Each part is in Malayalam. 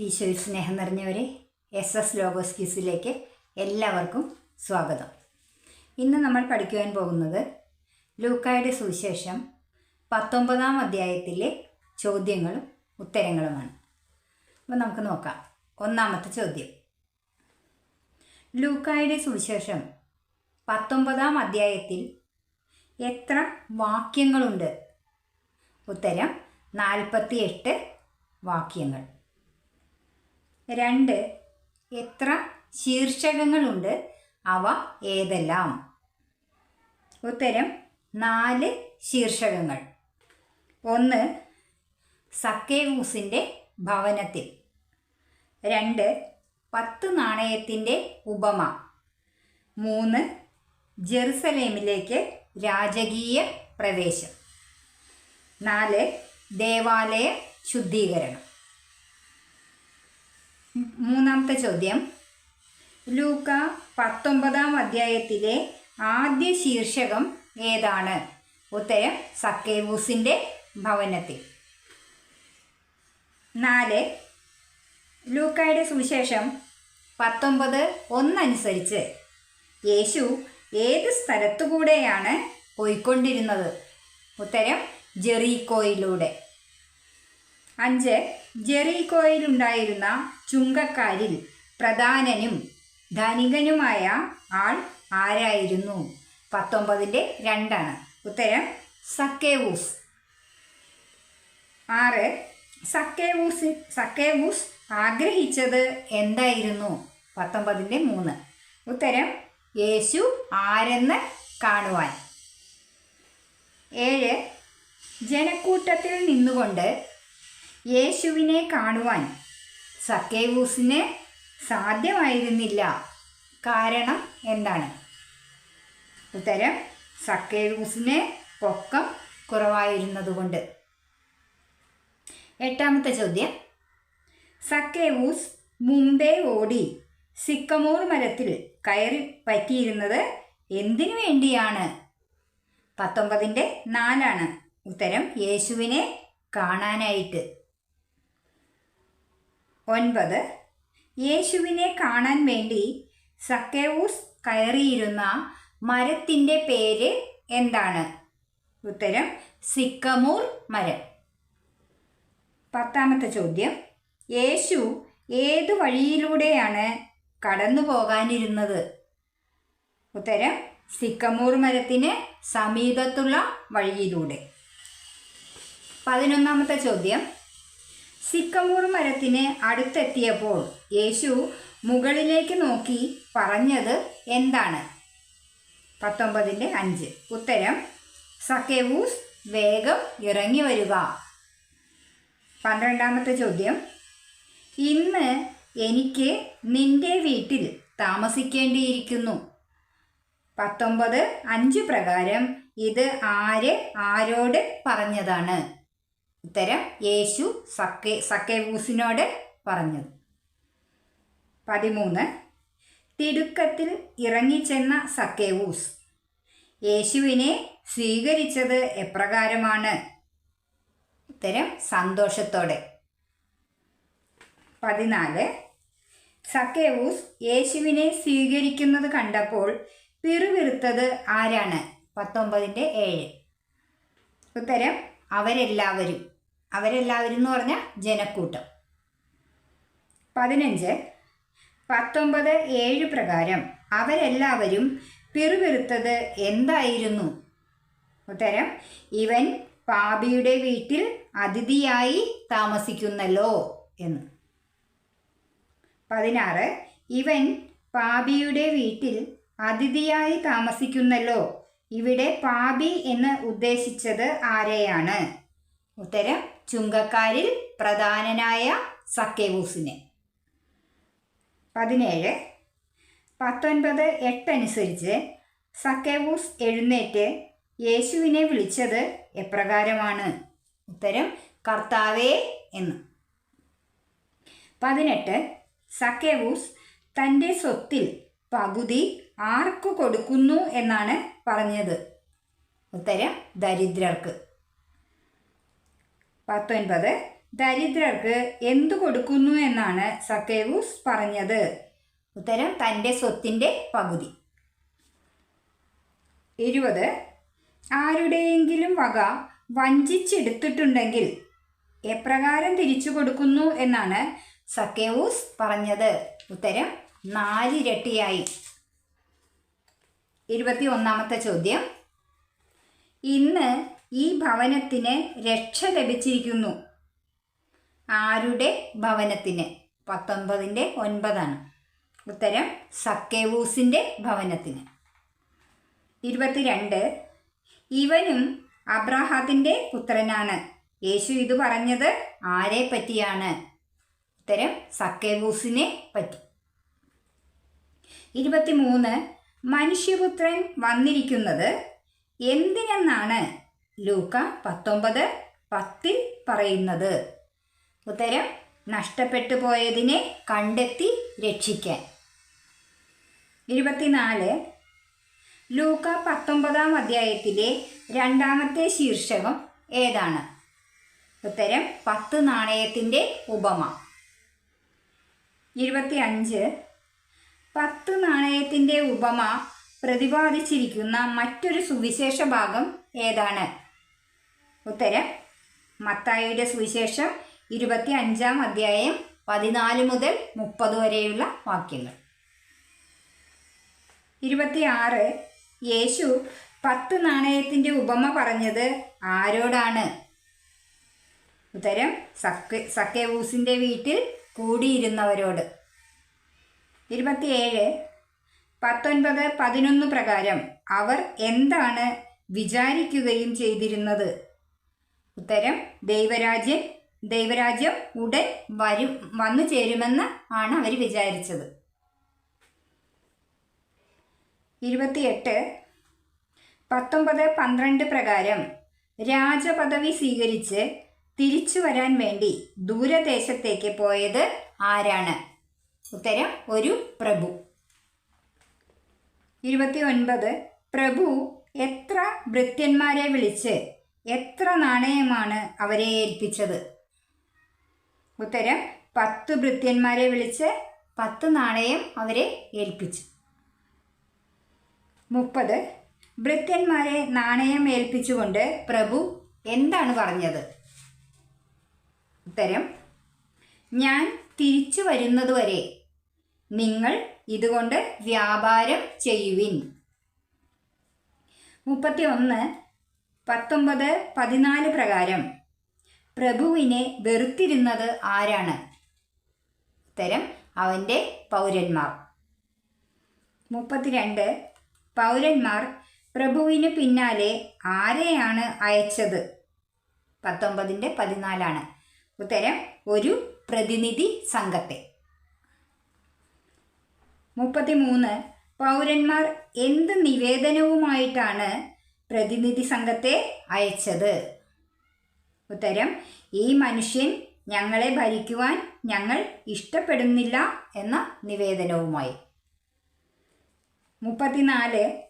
ഈശോയിൽ സ്നേഹം നിറഞ്ഞവരെ എസ് എസ് ലോഗോസ് ക്യൂസിലേക്ക് എല്ലാവർക്കും സ്വാഗതം. ഇന്ന് നമ്മൾ പഠിക്കുവാൻ പോകുന്നത് ലൂക്കായുടെ സുവിശേഷം പത്തൊമ്പതാം അധ്യായത്തിലെ ചോദ്യങ്ങളും ഉത്തരങ്ങളുമാണ്. അപ്പോൾ നമുക്ക് നോക്കാം. ഒന്നാമത്തെ ചോദ്യം. ലൂക്കായുടെ സുവിശേഷം പത്തൊമ്പതാം അധ്യായത്തിൽ എത്ര വാക്യങ്ങളുണ്ട്? ഉത്തരം നാൽപ്പത്തി എട്ട് വാക്യങ്ങൾ. രണ്ട്. എത്ര ശീർഷകങ്ങളുണ്ട്? അവ ഏതെല്ലാം? ഉത്തരം നാല് ശീർഷകങ്ങൾ. ഒന്ന് സക്കേവൂസിന്റെ ഭവനത്തിൽ. രണ്ട് പത്ത് നാണയത്തിന്റെ ഉപമ. മൂന്ന് ജെറുസലേമിലേക്ക് രാജകീയ പ്രവേശം. നാല് ദേവാലയ ശുദ്ധീകരണം. മൂന്നാമത്തെ ചോദ്യം. ലൂക്ക പത്തൊമ്പതാം അധ്യായത്തിലെ ആദ്യ ശീർഷകം ഏതാണ്? ഉത്തരം സക്കേവൂസിന്റെ ഭവനത്തിൽ. നാല്. ലൂക്കായുടെ സുവിശേഷം പത്തൊമ്പത് ഒന്നനുസരിച്ച് യേശു ഏത് സ്ഥലത്തുകൂടെയാണ് പോയിക്കൊണ്ടിരുന്നത്? ഉത്തരം ജെറീക്കോയിലൂടെ. അഞ്ച് ജെറീകോയിലുണ്ടായിരുന്ന ചുങ്കക്കാരിൽ പ്രധാനനും ധനികനുമായ ആൾ ആരായിരുന്നു? പത്തൊമ്പതിന്റെ രണ്ടാണ്. ഉത്തരം സക്കേവൂസ്. ആറ് സക്കേവൂസ് സക്കേവൂസ് ആഗ്രഹിച്ചത് എന്തായിരുന്നു? പത്തൊമ്പതിന്റെ മൂന്ന്. ഉത്തരം യേശു ആരെന്ന് കാണുവാൻ. ഏഴ് ജനക്കൂട്ടത്തിൽ നിന്നുകൊണ്ട് യേശുവിനെ കാണുവാൻ സക്കേവൂസിന് സാധ്യമായിരുന്നില്ല. കാരണം എന്താണ്? ഉത്തരം സക്കേവൂസിന് പൊക്കം കുറവായിരുന്നതുകൊണ്ട്. എട്ടാമത്തെ ചോദ്യം. സക്കേവൂസ് മുമ്പേ ഓടി സിക്കമോർ മരത്തിൽ കയറി പറ്റിയിരുന്നത് എന്തിനു വേണ്ടിയാണ്? പത്തൊമ്പതിന്റെ നാലാണ് ഉത്തരം യേശുവിനെ കാണാനായിട്ട്. ഒൻപത്. യേശുവിനെ കാണാൻ വേണ്ടി സക്കേവൂസ് കയറിയിരുന്ന മരത്തിന്റെ പേര് എന്താണ്? ഉത്തരം സിക്കമൂർ മരം. പത്താമത്തെ ചോദ്യം. യേശു ഏതു വഴിയിലൂടെയാണ് കടന്നു പോകാനിരുന്നത്? ഉത്തരം സിക്കമൂർ മരത്തിന് സമീപത്തുള്ള വഴിയിലൂടെ. പതിനൊന്നാമത്തെ ചോദ്യം. സിക്കമൂർ മരത്തിന് അടുത്തെത്തിയപ്പോൾ യേശു മുകളിലേക്ക് നോക്കി പറഞ്ഞത് എന്താണ്? പത്തൊമ്പതിന്റെ അഞ്ച്. ഉത്തരം സക്കേവൂസ് വേഗം ഇറങ്ങി വരിക. പന്ത്രണ്ടാമത്തെ ചോദ്യം ഇന്ന് എനിക്ക് നിന്റെ വീട്ടിൽ താമസിക്കേണ്ടിയിരിക്കുന്നു. പത്തൊമ്പത് അഞ്ച് പ്രകാരം ഇത് ആര് ആരോട് പറഞ്ഞതാണ്? ഉത്തരം യേശു സക്കേ സക്കേവൂസിനോട് പറഞ്ഞത്. പതിമൂന്ന്. തിടുക്കത്തിൽ ഇറങ്ങിച്ചെന്ന സക്കേവൂസ്. യേശുവിനെ സ്വീകരിച്ചത് എപ്രകാരമാണ്? ഉത്തരം സന്തോഷത്തോടെ. പതിനാല്. സക്കേവൂസ് യേശുവിനെ സ്വീകരിക്കുന്നത് കണ്ടപ്പോൾ പിറുവിറുത്തത് ആരാണ്? പത്തൊമ്പതിന്റെ ഏഴ്. ഉത്തരം അവരെല്ലാവരും. അവരെല്ലാവരും എന്ന് പറഞ്ഞാൽ ജനക്കൂട്ടം. പതിനഞ്ച്. പത്തൊമ്പത് ഏഴ് പ്രകാരം അവരെല്ലാവരും പിറുപിറുത്തത് എന്തായിരുന്നു? ഉത്തരം ഇവൻ പാപിയുടെ വീട്ടിൽ അതിഥിയായി താമസിക്കുന്നല്ലോ എന്ന്. പതിനാറ്. ഇവൻ പാപിയുടെ വീട്ടിൽ അതിഥിയായി താമസിക്കുന്നല്ലോ. ഇവിടെ പാപി എന്ന് ഉദ്ദേശിച്ചത് ആരെയാണ്? ഉത്തരം ചുങ്കക്കാരിൽ പ്രധാനനായ സക്കേവൂസിനെ. പതിനേഴ്. പത്തൊൻപത് എട്ടനുസരിച്ച് സക്കേവൂസ് എഴുന്നേറ്റ് യേശുവിനെ വിളിച്ചത് എപ്രകാരമാണ്? ഉത്തരം കർത്താവേ എന്ന്. പതിനെട്ട്. സക്കേവൂസ് തന്റെ സ്വത്തിൽ പകുതി ആർക്ക് കൊടുക്കുന്നു എന്നാണ് പറഞ്ഞത്? ഉത്തരം ദരിദ്രർക്ക്. പത്തൊൻപത്. ദരിദ്രർക്ക് എന്തു കൊടുക്കുന്നു എന്നാണ് സക്കേവൂസ് പറഞ്ഞത്. ഉത്തരം തന്റെ സ്വത്തിന്റെ പകുതി. ഇരുപത്. ആരുടെയെങ്കിലും വക വഞ്ചിച്ചെടുത്തിട്ടുണ്ടെങ്കിൽ എപ്രകാരം തിരിച്ചു കൊടുക്കുന്നു എന്നാണ് സക്കേവൂസ് പറഞ്ഞത്. ഉത്തരം നാലിരട്ടിയായി. ഇരുപത്തി ഒന്നാമത്തെ ചോദ്യം. ഇന്ന് ഈ ഭവനത്തിന് രക്ഷ ലഭിച്ചിരിക്കുന്നു. ആരുടെ ഭവനത്തിന്? പത്തൊൻപതിന്റെ ഒൻപതാണ്. ഉത്തരം സക്കേവൂസിന്റെ ഭവനത്തിന്. ഇരുപത്തിരണ്ട്. ഇവനും അബ്രാഹത്തിന്റെ പുത്രനാണ്. യേശു ഇത് പറഞ്ഞത് ആരെ പറ്റിയാണ്? ഉത്തരം സക്കേവൂസിനെ പറ്റി. ഇരുപത്തിമൂന്ന്. മനുഷ്യപുത്രൻ വന്നിരിക്കുന്നത് എന്തിനെന്നാണ്? ലൂക്ക പത്തൊമ്പത് പത്തിൽ പറയുന്നത്. ഉത്തരം നഷ്ടപ്പെട്ടു പോയതിനെ കണ്ടെത്തി രക്ഷിക്കാൻ. ഇരുപത്തിനാല്. ലൂക്ക പത്തൊമ്പതാം അധ്യായത്തിലെ രണ്ടാമത്തെ ശീർഷകം ഏതാണ്? ഉത്തരം പത്ത് നാണയത്തിന്റെ ഉപമ. ഇരുപത്തി അഞ്ച് പത്ത് നാണയത്തിന്റെ ഉപമ പ്രതിപാദിച്ചിരിക്കുന്ന മറ്റൊരു സുവിശേഷ ഭാഗം ഏതാണ്? ഉത്തരം മത്തായിയുടെ സുവിശേഷം ഇരുപത്തി അഞ്ചാം അധ്യായം പതിനാല് മുതൽ മുപ്പത് വരെയുള്ള വാക്യങ്ങൾ. ഇരുപത്തിയാറ് യേശു പത്ത് നാണയത്തിന്റെ ഉപമ പറഞ്ഞത് ആരോടാണ്? ഉത്തരം സക്കെ സക്കേവൂസിന്റെ വീട്ടിൽ കൂടിയിരുന്നവരോട്. ഇരുപത്തിയേഴ് പത്തൊൻപത് പതിനൊന്ന് പ്രകാരം അവർ എന്താണ് വിചാരിക്കുകയും ചെയ്തിരുന്നത്? ഉത്തരം ദൈവരാജ്യം. ദൈവരാജ്യം ഉടൻ വരും വന്നു ചേരുമെന്ന് ആണ് അവർ വിചാരിച്ചത്. ഇരുപത്തിയെട്ട്. പത്തൊമ്പത് പന്ത്രണ്ട് പ്രകാരം രാജപദവി സ്വീകരിച്ച് തിരിച്ചു വരാൻ വേണ്ടി ദൂരദേശത്തേക്ക് പോയത് ആരാണ്? ഉത്തരം ഒരു പ്രഭു. ഇരുപത്തി ഒൻപത് പ്രഭു എത്ര ഭൃത്യന്മാരെ വിളിച്ച് എത്ര നാണയമാണ് അവരെ ഏൽപ്പിച്ചത്? ഉത്തരം പത്ത് ഭൃത്യന്മാരെ വിളിച്ച് പത്ത് നാണയം അവരെ ഏൽപ്പിച്ചു. മുപ്പത് ഭൃത്യന്മാരെ നാണയം ഏൽപ്പിച്ചുകൊണ്ട് പ്രഭു എന്താണ് പറഞ്ഞത്? ഉത്തരം ഞാൻ തിരിച്ചു വരുന്നതുവരെ നിങ്ങൾ ഇതുകൊണ്ട് വ്യാപാരം ചെയ്യുവിൻ. മുപ്പത്തി ഒന്ന് പത്തൊമ്പത് പതിനാല് പ്രകാരം പ്രഭുവിനെ വെറുത്തിരുന്നത് ആരാണ്? ഉത്തരം അവന്റെ പൗരന്മാർ. മുപ്പത്തിരണ്ട് പൗരന്മാർ പ്രഭുവിന് പിന്നാലെ ആരെയാണ് അയച്ചത്? പത്തൊമ്പതിന്റെ പതിനാലാണ്. ഉത്തരം ഒരു പ്രതിനിധി സംഘത്തെ. മുപ്പത്തിമൂന്ന് പൗരന്മാർ എന്ത് നിവേദനവുമായിട്ടാണ് പ്രതിനിധി സംഘത്തെ അയച്ചത്. ഉത്തരം ഈ മനുഷ്യൻ ഞങ്ങളെ ഭരിക്കുവാൻ ഞങ്ങൾ ഇഷ്ടപ്പെടുന്നില്ല എന്ന നിവേദനവുമായി. മുപ്പത്തിനാല്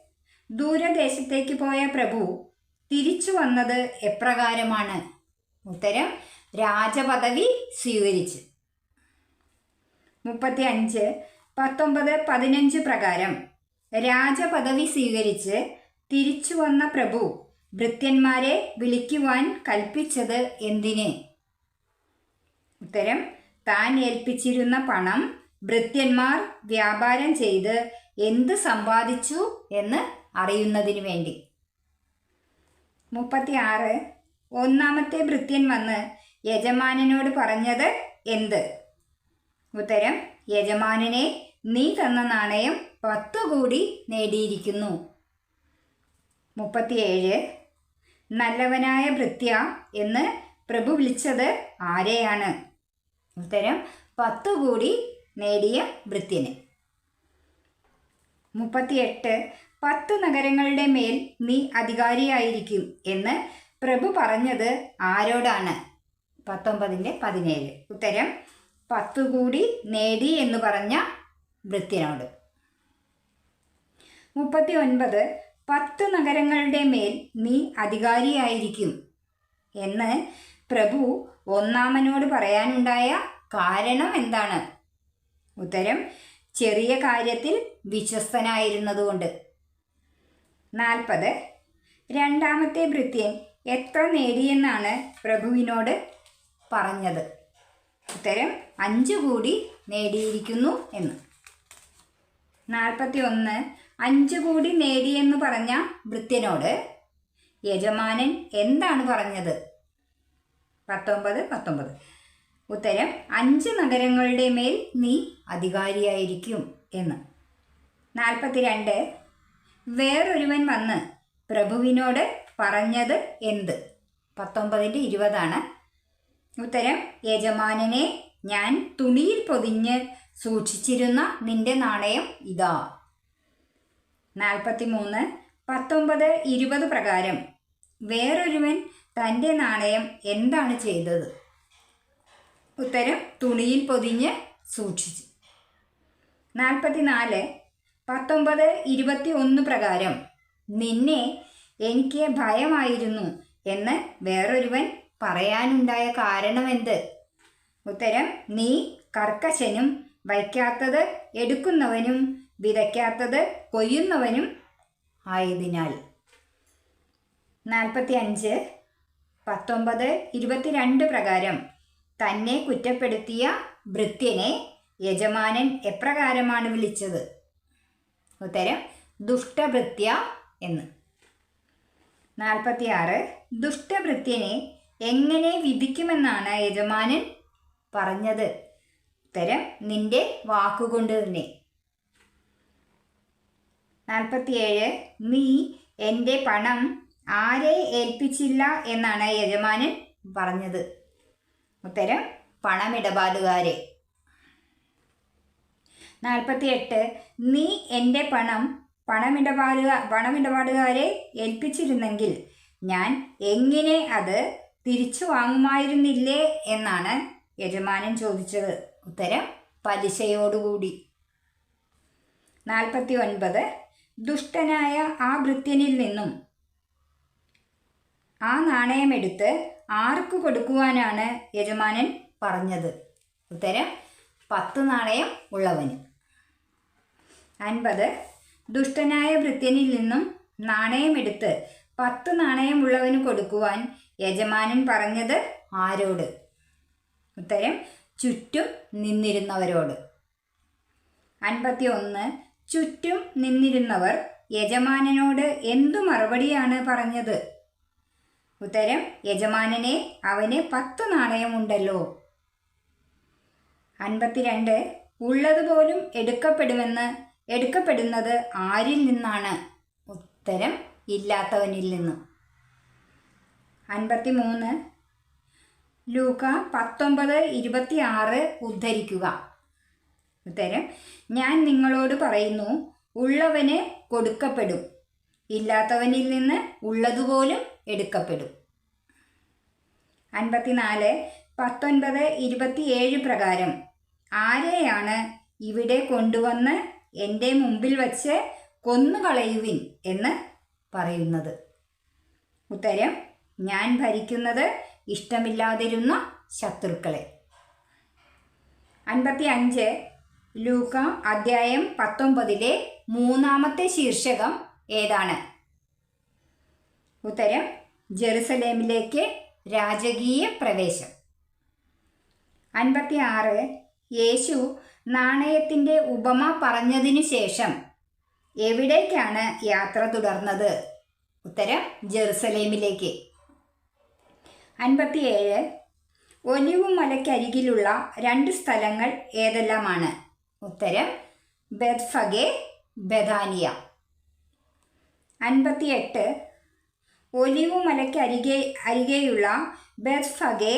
ദൂരദേശത്തേക്ക് പോയ പ്രഭു തിരിച്ചു വന്നത് എപ്രകാരമാണ്? ഉത്തരം രാജപദവി സ്വീകരിച്ച്. മുപ്പത്തി അഞ്ച് പത്തൊമ്പത് പതിനഞ്ച് പ്രകാരം രാജപദവി സ്വീകരിച്ച് തിരിച്ചു വന്ന പ്രഭു ഭൃത്യന്മാരെ വിളിക്കുവാൻ കൽപ്പിച്ചത് എന്തിന്? ഉത്തരം താൻ ഏൽപ്പിച്ചിരുന്ന പണം ഭൃത്യന്മാർ വ്യാപാരം ചെയ്ത് എന്ത് സമ്പാദിച്ചു എന്ന് അറിയുന്നതിന് വേണ്ടി. മുപ്പത്തി ആറ് ഒന്നാമത്തെ ഭൃത്യൻ വന്ന് യജമാനനോട് പറഞ്ഞത് എന്ത്? ഉത്തരം യജമാനനെ നീ തന്ന നാണയം പത്തു കൂടി നേടിയിരിക്കുന്നു. മുപ്പത്തിയേഴ്. നല്ലവനായ ഭൃത്യ എന്ന് പ്രഭു വിളിച്ചത് ആരെയാണ്? ഉത്തരം പത്തു കൂടി നേടിയ ഭൃത്യന്. മുപ്പത്തിയെട്ട് പത്ത് നഗരങ്ങളുടെ മേൽ നീ അധികാരിയായിരിക്കും എന്ന് പ്രഭു പറഞ്ഞത് ആരോടാണ്? പത്തൊമ്പതിന്റെ പതിനേഴ്. ഉത്തരം പത്തു കൂടി നേടി എന്ന് പറഞ്ഞ ഭൃത്യനോട്. മുപ്പത്തി ഒൻപത് പത്ത് നഗരങ്ങളുടെ മേൽ നീ അധികാരിയായിരിക്കും എന്ന് പ്രഭു ഒന്നാമനോട് പറയാനുണ്ടായ കാരണം എന്താണ്? ഉത്തരം ചെറിയ കാര്യത്തിൽ വിശ്വസ്തനായിരുന്നതുകൊണ്ട്. നാൽപ്പത് രണ്ടാമത്തെ ഭൃത്യൻ എത്ര നേടിയെന്നാണ് പ്രഭുവിനോട് പറഞ്ഞത്. ഉത്തരം അഞ്ച് കൂടി നേടിയിരിക്കുന്നു എന്ന്. നാൽപ്പത്തി ഒന്ന് അഞ്ച് കോടി നേടിയെന്ന് പറഞ്ഞ വൃത്യനോട് യജമാനൻ എന്താണ് പറഞ്ഞത്? പത്തൊമ്പത് പത്തൊമ്പത്. ഉത്തരം അഞ്ച് നഗരങ്ങളുടെ മേൽ നീ അധികാരിയായിരിക്കും എന്ന്. നാൽപ്പത്തിരണ്ട്. വേറൊരുവൻ വന്ന് പ്രഭുവിനോട് പറഞ്ഞത് എന്ത്? പത്തൊമ്പതിന്റെ ഇരുപതാണ്. ഉത്തരം യജമാനനെ ഞാൻ തുണിയിൽ പൊതിഞ്ഞ് സൂക്ഷിച്ചിരുന്ന നിന്റെ നാണയം ഇതാ. നാൽപ്പത്തി മൂന്ന് പത്തൊമ്പത് ഇരുപത് പ്രകാരം വേറൊരുവൻ തന്റെ നാണയം എന്താണ് ചെയ്തത്? ഉത്തരം തുണിയിൽ പൊതിഞ്ഞ് സൂക്ഷിച്ചു. നാൽപ്പത്തിനാല് പത്തൊമ്പത് ഇരുപത്തി ഒന്ന് പ്രകാരം നിന്നെ എനിക്ക് ഭയമായിരുന്നു എന്ന് വേറൊരുവൻ പറയാനുണ്ടായ കാരണമെന്ത്? ഉത്തരം നീ കർക്കശനും വയ്ക്കാത്തത് എടുക്കുന്നവനും വിതയ്ക്കാത്തത് കൊയ്യുന്നവനും ആയതിനാൽ. നാൽപ്പത്തി അഞ്ച് പത്തൊമ്പത് ഇരുപത്തിരണ്ട് പ്രകാരം തന്നെ കുറ്റപ്പെടുത്തിയ ഭൃത്യനെ യജമാനൻ എപ്രകാരമാണ് വിളിച്ചത്? ഉത്തരം ദുഷ്ടഭൃത്യ എന്ന്. നാൽപ്പത്തിയാറ് ദുഷ്ടഭൃത്യനെ എങ്ങനെ വിധിക്കുമെന്നാണ് യജമാനൻ പറഞ്ഞത്? ഉത്തരം നിന്റെ വാക്കുകൊണ്ട് തന്നെ. നാൽപ്പത്തിയേഴ് നീ എന്റെ പണം ആരെ ഏൽപ്പിച്ചില്ല എന്നാണ് യജമാനൻ പറഞ്ഞത്. ഉത്തരം പണമിടപാടുകാരെ. നാൽപ്പത്തിയെട്ട് നീ എന്റെ പണം പണമിടപാടുക പണമിടപാടുകാരെ ഏൽപ്പിച്ചിരുന്നെങ്കിൽ ഞാൻ എങ്ങനെ അത് തിരിച്ചു വാങ്ങുമായിരുന്നില്ലേ എന്നാണ് യജമാനൻ ചോദിച്ചത്. ഉത്തരം പലിശയോടുകൂടി. നാൽപ്പത്തി ഒൻപത് ദുഷ്ടനായ ആ ഭൃത്യനിൽ നിന്നും. ആ നാണയമെടുത്ത് ആർക്ക് കൊടുക്കുവാനാണ് യജമാനൻ പറഞ്ഞത്? ഉത്തരം പത്ത് നാണയം ഉള്ളവന്. അൻപത് ദുഷ്ടനായ ഭൃത്യനിൽ നിന്നും നാണയമെടുത്ത് പത്ത് നാണയമുള്ളവന് കൊടുക്കുവാൻ യജമാനൻ പറഞ്ഞത് ആരോട്? ഉത്തരം ചുറ്റും നിന്നിരുന്നവരോട്. അൻപത്തി ഒന്ന് ചുറ്റും നിന്നിരുന്നവർ യജമാനനോട് എന്തു മറുപടിയാണ് പറഞ്ഞത്? ഉത്തരം യജമാനനെ അവന് പത്ത് നാണയമുണ്ടല്ലോ. അൻപത്തിരണ്ട് ഉള്ളതുപോലും എടുക്കപ്പെടുമെന്ന് എടുക്കപ്പെടുന്നത് ആരിൽ നിന്നാണ്? ഉത്തരം ഇല്ലാത്തവനിൽ നിന്ന്. അൻപത്തി മൂന്ന് ലൂക്ക പത്തൊമ്പത് ഇരുപത്തി ആറ് ഉദ്ധരിക്കുക. ഉത്തരം ഞാൻ നിങ്ങളോട് പറയുന്നു ഉള്ളവന് കൊടുക്കപ്പെടും. ഇല്ലാത്തവനിൽ നിന്ന് ഉള്ളതുപോലും എടുക്കപ്പെടും. അൻപത്തിനാല് പത്തൊൻപത് ഇരുപത്തിയേഴ് പ്രകാരം ആരെയാണ് ഇവിടെ കൊണ്ടുവന്ന് എന്റെ മുമ്പിൽ വച്ച് കൊന്നുകളയുവിൻ എന്ന് പറയുന്നത്? ഉത്തരം ഞാൻ ഭരിക്കുന്നത് ഇഷ്ടമില്ലാതിരുന്ന ശത്രുക്കളെ. അൻപത്തി അഞ്ച് ലൂക്ക അധ്യായം പത്തൊമ്പതിലെ മൂന്നാമത്തെ ശീർഷകം ഏതാണ്? ഉത്തരം ജെറുസലേമിലേക്ക് രാജകീയ പ്രവേശം. അൻപത്തി ആറ് യേശു നാണയത്തിന്റെ ഉപമ പറഞ്ഞതിനു ശേഷം എവിടേക്കാണ് യാത്ര തുടർന്നത്? ഉത്തരം ജെറുസലേമിലേക്ക്. അൻപത്തിയേഴ് ഒലിവു മലയ്ക്കരികിലുള്ള രണ്ട് സ്ഥലങ്ങൾ ഏതെല്ലാമാണ്? ഉത്തരം ബെത്ഫഗെ അൻപത്തി അൻപത്തിയെട്ട് ഒലിവു മലയ്ക്കരികെ അരികെയുള്ള ബെത്ഫഗെ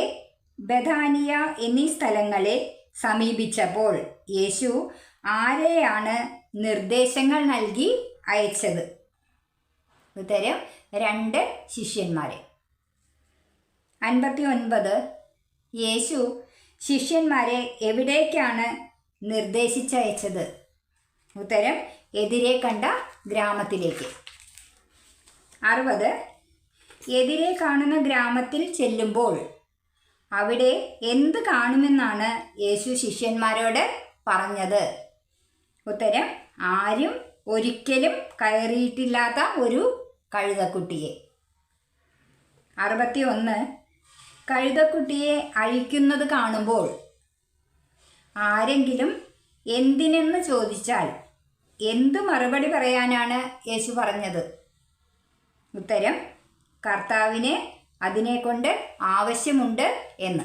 ബദാനിയ എന്നീ സ്ഥലങ്ങളെ സമീപിച്ചപ്പോൾ യേശു ആരെയാണ് നിർദ്ദേശങ്ങൾ നൽകി അയച്ചത്? ഉത്തരം രണ്ട് ശിഷ്യന്മാരെ. അൻപത്തി ഒൻപത് യേശു ശിഷ്യന്മാരെ എവിടേക്കാണ് നിർദ്ദേശിച്ചയച്ചത്. ഉത്തരം എതിരെ കണ്ട ഗ്രാമത്തിലേക്ക്. അറുപത് എതിരെ കാണുന്ന ഗ്രാമത്തിൽ ചെല്ലുമ്പോൾ അവിടെ എന്ത് കാണുമെന്നാണ് യേശു ശിഷ്യന്മാരോട് പറഞ്ഞത്. ഉത്തരം ആരും ഒരിക്കലും കയറിയിട്ടില്ലാത്ത ഒരു കഴുതക്കുട്ടിയെ. അറുപത്തി ഒന്ന് കഴുതക്കുട്ടിയെ അഴിക്കുന്നത് കാണുമ്പോൾ ആരെങ്കിലും എന്തിനെന്ന് ചോദിച്ചാൽ എന്ത് മറുപടി പറയാനാണ് യേശു പറഞ്ഞത്? ഉത്തരം കർത്താവിന് അതിനെക്കൊണ്ട് ആവശ്യമുണ്ട് എന്ന്.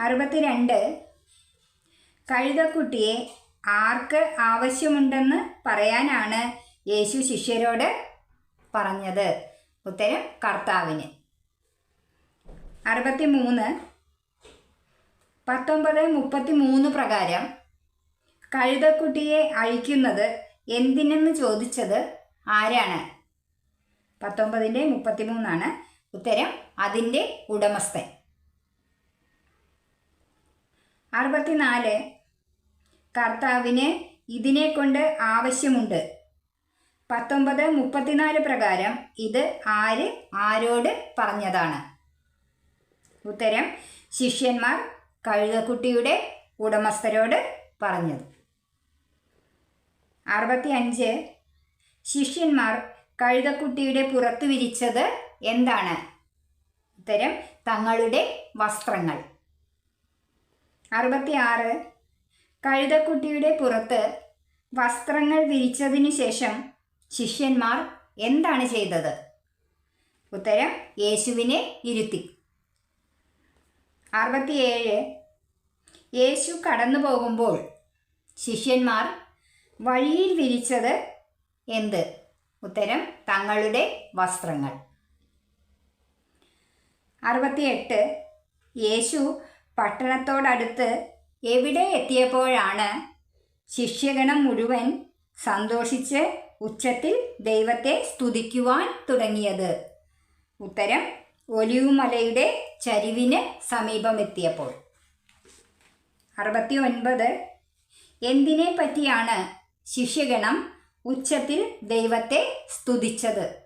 അറുപത്തിരണ്ട് കഴുതക്കുട്ടിയെ ആർക്ക് ആവശ്യമുണ്ടെന്ന് പറയാനാണ് യേശു ശിഷ്യരോട് പറഞ്ഞത്? ഉത്തരം കർത്താവിന്. അറുപത്തി മൂന്ന് പത്തൊമ്പത് മുപ്പത്തി മൂന്ന് പ്രകാരം കഴുതക്കുട്ടിയെ അഴിക്കുന്നത് എന്തിനെന്ന് ചോദിച്ചത് ആരാണ്? പത്തൊമ്പതിന്റെ മുപ്പത്തി മൂന്നാണ് ഉത്തരം അതിന്റെ ഉടമസ്ഥൻ. അറുപത്തിനാല് കർത്താവിന് ഇതിനെ കൊണ്ട് ആവശ്യമുണ്ട്. പത്തൊമ്പത് മുപ്പത്തിനാല് പ്രകാരം ഇത് ആര് ആരോട് പറഞ്ഞതാണ്? ഉത്തരം ശിഷ്യന്മാർ കഴുതക്കുട്ടിയുടെ ഉടമസ്ഥരോട് പറഞ്ഞത്. അറുപത്തി അഞ്ച് ശിഷ്യന്മാർ കഴുതക്കുട്ടിയുടെ പുറത്തു വിരിച്ചത് എന്താണ്? ഉത്തരം തങ്ങളുടെ വസ്ത്രങ്ങൾ. അറുപത്തിയാറ് കഴുതക്കുട്ടിയുടെ പുറത്ത് വസ്ത്രങ്ങൾ വിരിച്ചതിനു ശേഷം ശിഷ്യന്മാർ എന്താണ് ചെയ്തത്? ഉത്തരം യേശുവിനെ ഇരുത്തി. അറുപത്തിയേഴ്. യേശു കടന്നു പോകുമ്പോൾ ശിഷ്യന്മാർ വഴിയിൽ വിരിച്ചത് എന്ത്? ഉത്തരം തങ്ങളുടെ വസ്ത്രങ്ങൾ. അറുപത്തിയെട്ട്. യേശു പട്ടണത്തോടടുത്ത് എവിടെ എത്തിയപ്പോഴാണ് ശിഷ്യഗണം മുഴുവൻ സന്തോഷിച്ച് ഉച്ചത്തിൽ ദൈവത്തെ സ്തുതിക്കുവാൻ തുടങ്ങിയത്? ഉത്തരം ഒലിവുമലയുടെ ചരിവിന് സമീപമെത്തിയപ്പോൾ. അറുപത്തി ഒൻപത് എന്തിനെ പറ്റിയാണ് ശിഷ്യഗണം ഉച്ചത്തിൽ ദൈവത്തെ സ്തുതിച്ചത്?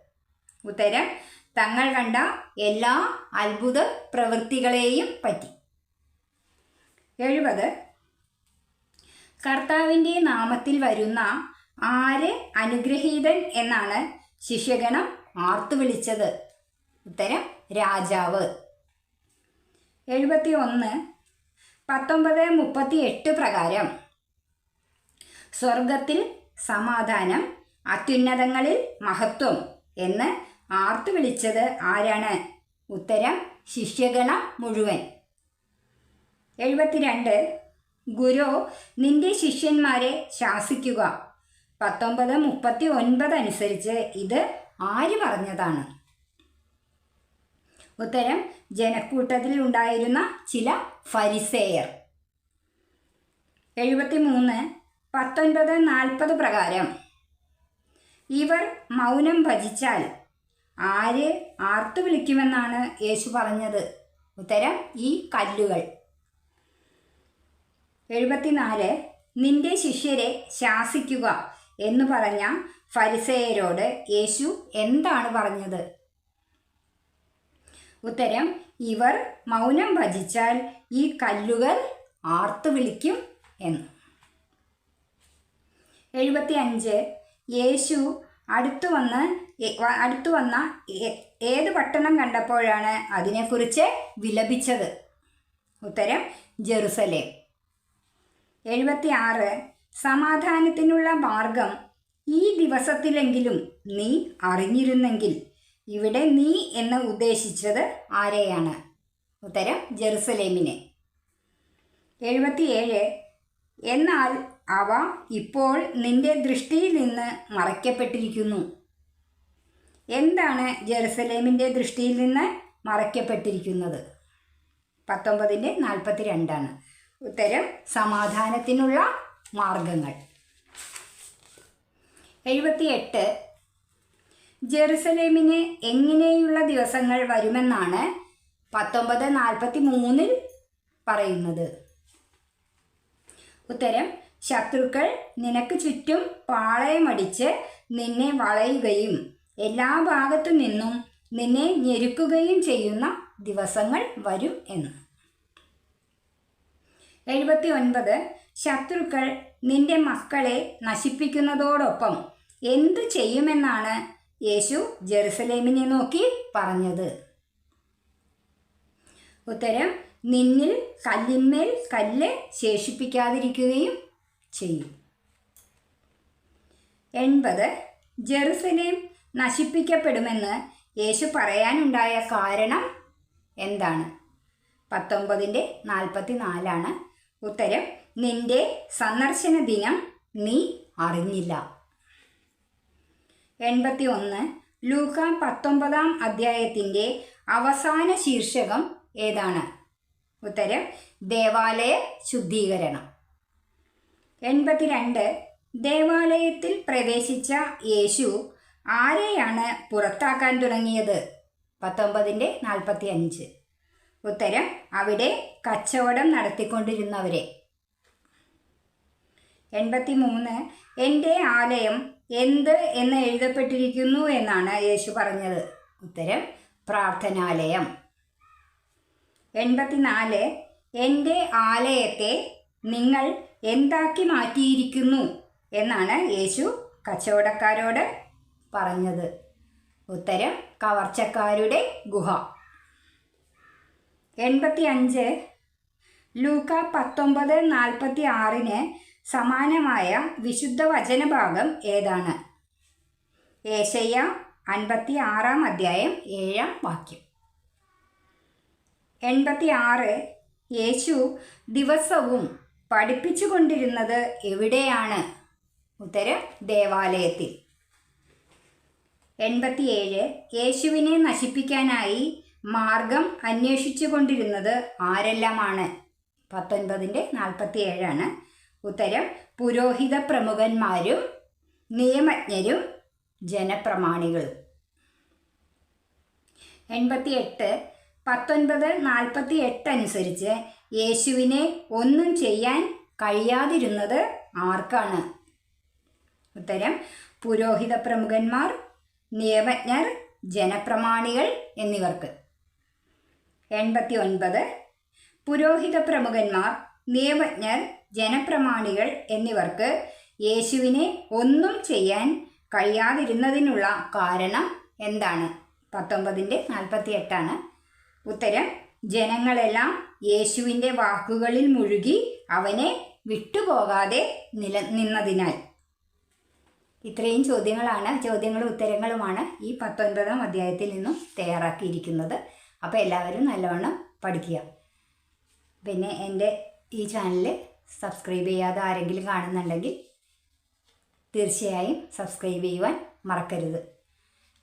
ഉത്തരം തങ്ങൾ കണ്ട എല്ലാ അത്ഭുത പ്രവൃത്തികളെയും പറ്റി. എഴുപത്. കർത്താവിന്റെ നാമത്തിൽ വരുന്ന ആര് അനുഗ്രഹീതൻ എന്നാണ് ശിഷ്യഗണം ആർത്തു വിളിച്ചത്. ഉത്തരം രാജാവ്. എഴുപത്തി ഒന്ന് പത്തൊമ്പത് മുപ്പത്തി എട്ട് പ്രകാരം സ്വർഗത്തിൽ സമാധാനം അത്യുന്നതങ്ങളിൽ മഹത്വം എന്ന് ആർത്തു വിളിച്ചത് ആരാണ്? ഉത്തരം ശിഷ്യഗണ മുഴുവൻ. എഴുപത്തിരണ്ട് ഗുരു നിന്റെ ശിഷ്യന്മാരെ ശാസിക്കുക. പത്തൊമ്പത് മുപ്പത്തി ഒൻപത് അനുസരിച്ച് ഇത് ആര് പറഞ്ഞതാണ്? ഉത്തരം ജനക്കൂട്ടത്തിൽ ഉണ്ടായിരുന്ന ചില ഫരിസേയർ. എഴുപത്തി മൂന്ന് പത്തൊൻപത് നാൽപ്പത് പ്രകാരം ഇവർ മൗനം ഭജിച്ചാൽ ആര് ആർത്തു വിളിക്കുമെന്നാണ് യേശു പറഞ്ഞത്. ഉത്തരം ഈ കല്ലുകൾ. എഴുപത്തിനാല് നിന്റെ ശിഷ്യരെ ശാസിക്കുക എന്ന് പറഞ്ഞ ഫരിസേയരോട് യേശു എന്താണ് പറഞ്ഞത്? ഉത്തരം ഇവർ മൗനം ഭജിച്ചാൽ ഈ കല്ലുകൾ ആർത്തു വിളിക്കും എന്ന്. എഴുപത്തി അഞ്ച് യേശു അടുത്തു വന്ന് അടുത്തു വന്ന ഏത് പട്ടണം കണ്ടപ്പോഴാണ് അതിനെക്കുറിച്ച് വിലപിച്ചത്? ഉത്തരം ജെറുസലേം. എഴുപത്തി ആറ് സമാധാനത്തിനുള്ള മാർഗം ഈ ദിവസത്തിലെങ്കിലും നീ അറിഞ്ഞിരുന്നെങ്കിൽ ഇവിടെ നീ എന്ന് ഉദ്ദേശിച്ചത് ആരെയാണ്? ഉത്തരം ജെറുസലേമിനെ. എഴുപത്തിയേഴ്. എന്നാൽ അവ ഇപ്പോൾ നിന്റെ ദൃഷ്ടിയിൽ നിന്ന് മറയ്ക്കപ്പെട്ടിരിക്കുന്നു. എന്താണ് ജെറുസലേമിന്റെ ദൃഷ്ടിയിൽ നിന്ന് മറയ്ക്കപ്പെട്ടിരിക്കുന്നത്? പത്തൊമ്പതിന്റെ നാൽപ്പത്തി രണ്ടാണ് ഉത്തരം സമാധാനത്തിനുള്ള മാർഗങ്ങൾ. എഴുപത്തിയെട്ട്. ജെറുസലേമിന് എങ്ങനെയുള്ള ദിവസങ്ങൾ വരുമെന്നാണ് പത്തൊമ്പത് നാൽപ്പത്തി മൂന്നിൽ പറയുന്നത്. ഉത്തരം ശത്രുക്കൾ നിനക്ക് ചുറ്റും പാളയമടിച്ച് നിന്നെ വളയുകയും എല്ലാ ഭാഗത്തു നിന്നും നിന്നെ ഞെരുക്കുകയും ചെയ്യുന്ന ദിവസങ്ങൾ വരും എന്ന്. എഴുപത്തി ഒൻപത് ശത്രുക്കൾ നിന്റെ മക്കളെ നശിപ്പിക്കുന്നതോടൊപ്പം എന്തു ചെയ്യുമെന്നാണ് യേശു ജെറുസലേമിനെ നോക്കി പറഞ്ഞത്. ഉത്തരം നിന്നിൽ കല്ലിന്മേൽ കല്ല് ശേഷിപ്പിക്കാതിരിക്കുകയും ചെയ്യും. എൺപത് ജെറുസലേം നശിപ്പിക്കപ്പെടുമെന്ന് യേശു പറയാനുണ്ടായ കാരണം എന്താണ്? പത്തൊമ്പതിന്റെ നാൽപ്പത്തി നാലാണ് ഉത്തരം നിന്റെ സന്ദർശന ദിനം നീ അറിഞ്ഞില്ല. എൺപത്തി ഒന്ന് ലൂക്ക പത്തൊമ്പതാം അധ്യായത്തിന്റെ അവസാന ശീർഷകം ഏതാണ്? ഉത്തരം ദേവാലയ ശുദ്ധീകരണം. എൺപത്തിരണ്ട് ദേവാലയത്തിൽ പ്രവേശിച്ച യേശു ആരെയാണ് പുറത്താക്കാൻ തുടങ്ങിയത്? പത്തൊമ്പതിന്റെ നാൽപ്പത്തി അഞ്ച് ഉത്തരം അവിടെ കച്ചവടം നടത്തിക്കൊണ്ടിരുന്നവരെ. എൺപത്തി മൂന്ന് എന്റെ ആലയം എന്ത് എന്ന് എഴുതപ്പെട്ടിരിക്കുന്നു എന്നാണ് യേശു പറഞ്ഞത്. ഉത്തരം പ്രാർത്ഥനാലയം. എൺപത്തിനാല് എന്റെ ആലയത്തെ നിങ്ങൾ എന്താക്കി മാറ്റിയിരിക്കുന്നു? എന്നാണ് യേശു കച്ചവടക്കാരോട് പറഞ്ഞത്. ഉത്തരം കവർച്ചക്കാരുടെ ഗുഹ. എൺപത്തി അഞ്ച് ലൂക്ക പത്തൊമ്പത് നാൽപ്പത്തി ആറിന് സമാനമായ വിശുദ്ധ വചനഭാഗം ഏതാണ്? ഏശയ്യ അൻപത്തി ആറാം അധ്യായം ഏഴാം വാക്യം. എൺപത്തി ആറ് യേശു ദിവസവും പഠിപ്പിച്ചു കൊണ്ടിരുന്നത് എവിടെയാണ്? ഉത്തരം ദേവാലയത്തിൽ. എൺപത്തിയേഴ്. യേശുവിനെ നശിപ്പിക്കാനായി മാർഗം അന്വേഷിച്ചു കൊണ്ടിരുന്നത് ആരെല്ലാമാണ്? പത്തൊൻപതിന്റെ നാൽപ്പത്തി ഏഴാണ് ഉത്തരം പുരോഹിത പ്രമുഖന്മാരും നിയമജ്ഞരും ജനപ്രമാണികളും. എൺപത്തി എട്ട് പത്തൊൻപത് നാൽപ്പത്തി എട്ട് അനുസരിച്ച് യേശുവിനെ ഒന്നും ചെയ്യാൻ കഴിയാതിരുന്നത് ആർക്കാണ്? ഉത്തരം പുരോഹിത പ്രമുഖന്മാർ നിയമജ്ഞർ ജനപ്രമാണികൾ എന്നിവർക്ക്. എൺപത്തി ഒൻപത് പുരോഹിത പ്രമുഖന്മാർ നിയമജ്ഞർ ജനപ്രമാണികൾ എന്നിവർക്ക് യേശുവിനെ ഒന്നും ചെയ്യാൻ കഴിയാതിരുന്നതിനുള്ള കാരണം എന്താണ്? പത്തൊമ്പതിന്റെ നാൽപ്പത്തി എട്ടാണ് ഉത്തരം ജനങ്ങളെല്ലാം യേശുവിന്റെ വാക്കുകളിൽ മുഴുകി അവനെ വിട്ടുപോകാതെ നില നിന്നതിനാൽ. ഇത്രയും ചോദ്യങ്ങളാണ് ചോദ്യങ്ങളും ഉത്തരങ്ങളുമാണ് ഈ പത്തൊൻപതാം അധ്യായത്തിൽ നിന്നും തയ്യാറാക്കിയിരിക്കുന്നത്. അപ്പോൾ എല്ലാവരും നല്ലവണ്ണം പഠിക്കുക. പിന്നെ എന്റെ ഈ ചാനൽ സബ്സ്ക്രൈബ് ചെയ്യാതെ ആരെങ്കിലും കാണുന്നുണ്ടെങ്കിൽ തീർച്ചയായും സബ്സ്ക്രൈബ് ചെയ്യുവാൻ മറക്കരുത്.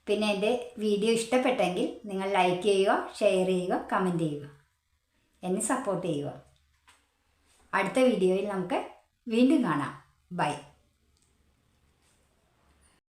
പിന്നെ എന്റെ വീഡിയോ ഇഷ്ടപ്പെട്ടെങ്കിൽ നിങ്ങൾ ലൈക്ക് ചെയ്യുക ഷെയർ ചെയ്യുക കമന്റ് ചെയ്യുക. എന്നെ സപ്പോർട്ട് ചെയ്യുക. അടുത്ത വീഡിയോയിൽ നമുക്ക് വീണ്ടും കാണാം. ബൈ